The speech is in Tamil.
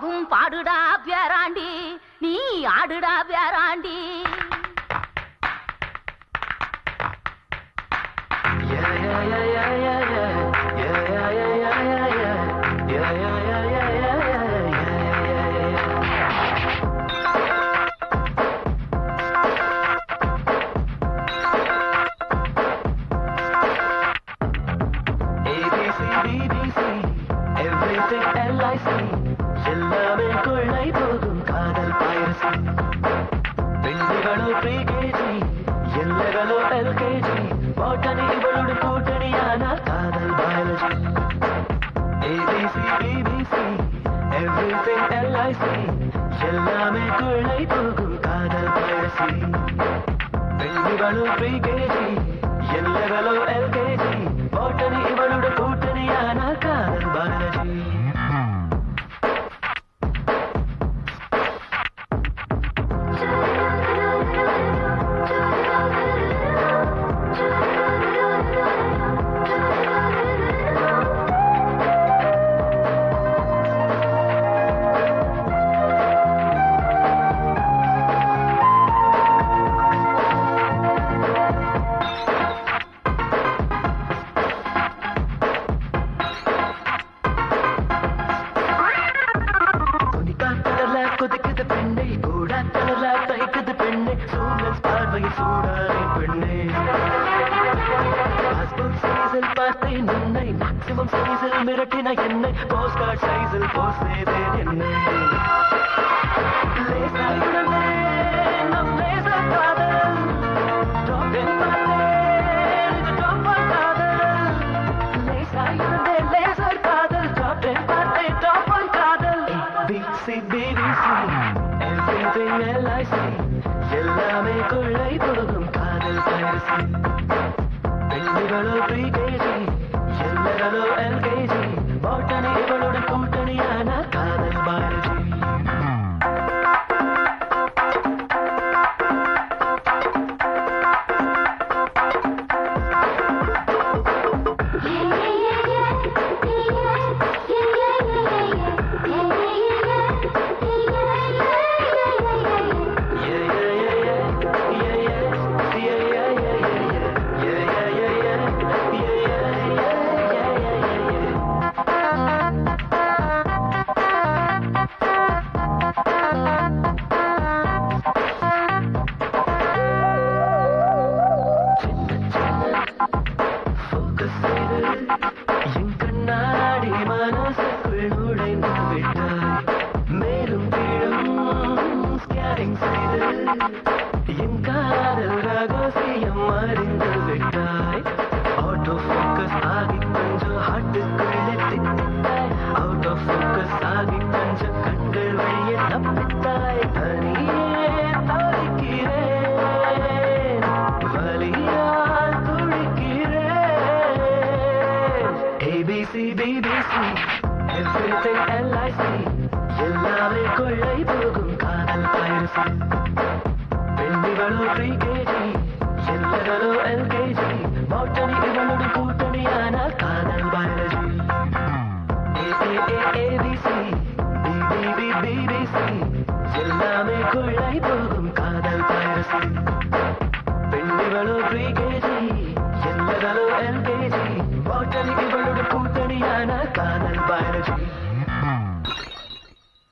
போகும் பாடுடா பேராண்டி நீ ஆடுடா பேராண்டி. Everything L I எல்லாமே எவ்ரிதிங் எல்ஐசி எல்லாமே கொள்ளை போகும் காதல் பயிற்சி பெண்களோ ப்ரீகேஜி எல்லகளோ சூழல் பார்வையில் சூடானே பெண்ணே பாஸ்போர்ட் சைஸில் பார்த்தேன் உன்னை மேக்ஸிமம் சைஸில் மிரட்டின என்னை போஸ்ட் கார்டு சைஸில் போஸ்ட் செய்தேன் என்னை பெண்களோ காதல் பயிற்சி பெண்ணிகளோ ப்ரீகேஜி எல்கேஜி பாட்டனி இவளோட கூட்டணியான காதல் பயாலஜி எல்லாமே கொள்ளை போகும் காதல் பெண்ணிகளோ எல்கேஜி பாட்டனி